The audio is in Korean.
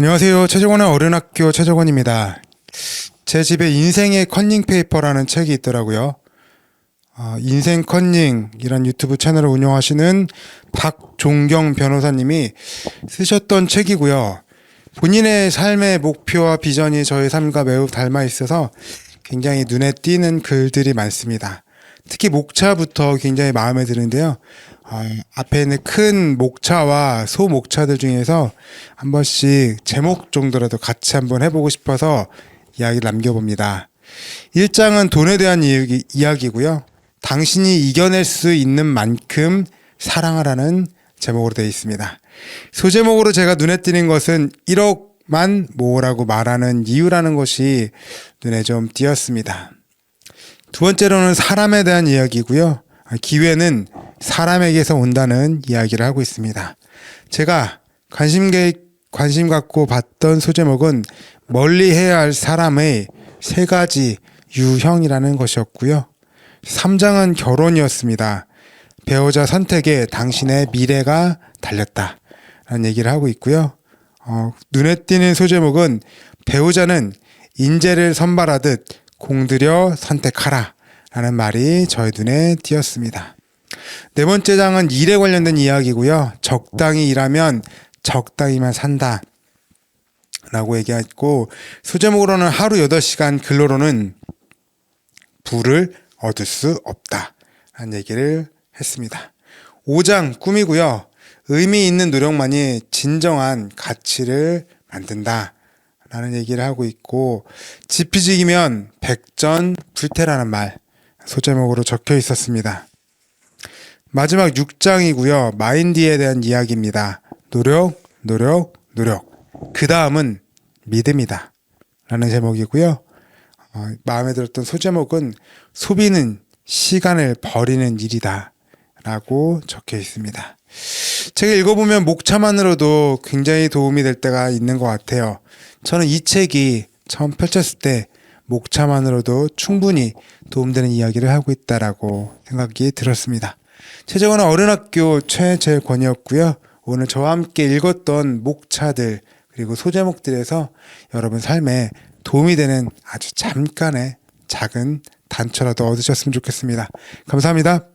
안녕하세요. 최정원의 어른학교 최정원입니다. 제 집에 인생의 컨닝 페이퍼라는 책이 있더라고요. 어, 인생 컨닝이란 유튜브 채널을 운영하시는 박종경 변호사님이 쓰셨던 책이고요. 본인의 삶의 목표와 비전이 저의 삶과 매우 닮아 있어서 굉장히 눈에 띄는 글들이 많습니다. 특히 목차부터 굉장히 마음에 드는데요. 어, 앞에 있는 큰 목차와 소 목차들 중에서 한 번씩 제목 정도라도 같이 한번 해보고 싶어서 이야기를 남겨봅니다. 1장은 돈에 대한 이야기, 이야기고요. 당신이 이겨낼 수 있는 만큼 사랑하라는 제목으로 되어 있습니다. 소제목으로 제가 눈에 띄는 것은 1억만 모으라고 말하는 이유라는 것이 눈에 좀 띄었습니다. 두 번째로는 사람에 대한 이야기고요. 기회는 사람에게서 온다는 이야기를 하고 있습니다. 제가 관심 관심 갖고 봤던 소제목은 멀리 해야 할 사람의 세 가지 유형이라는 것이었고요. 3장은 결혼이었습니다. 배우자 선택에 당신의 미래가 달렸다. 라는 얘기를 하고 있고요. 어, 눈에 띄는 소제목은 배우자는 인재를 선발하듯 공들여 선택하라. 라는 말이 저의 눈에 띄었습니다. 네 번째 장은 일에 관련된 이야기고요. 적당히 일하면 적당히만 산다. 라고 얘기했고, 소제목으로는 하루 8시간, 근로로는 부를 얻을 수 없다. 라는 얘기를 했습니다. 5장 꿈이고요. 의미 있는 노력만이 진정한 가치를 만든다. 라는 얘기를 하고 있고, 지피지기면 백전 불태라는 말, 소제목으로 적혀 있었습니다. 마지막 6장이고요. 마인디에 대한 이야기입니다. 노력, 노력, 노력. 그 다음은 믿음이다. 라는 제목이고요. 어, 마음에 들었던 소제목은 소비는 시간을 버리는 일이다. 라고 적혀 있습니다. 책을 읽어보면 목차만으로도 굉장히 도움이 될 때가 있는 것 같아요. 저는 이 책이 처음 펼쳤을 때 목차만으로도 충분히 도움되는 이야기를 하고 있다라고 생각이 들었습니다. 최정원의 어른학교 최재권이었고요. 오늘 저와 함께 읽었던 목차들 그리고 소제목들에서 여러분 삶에 도움이 되는 아주 잠깐의 작은 단초라도 얻으셨으면 좋겠습니다. 감사합니다.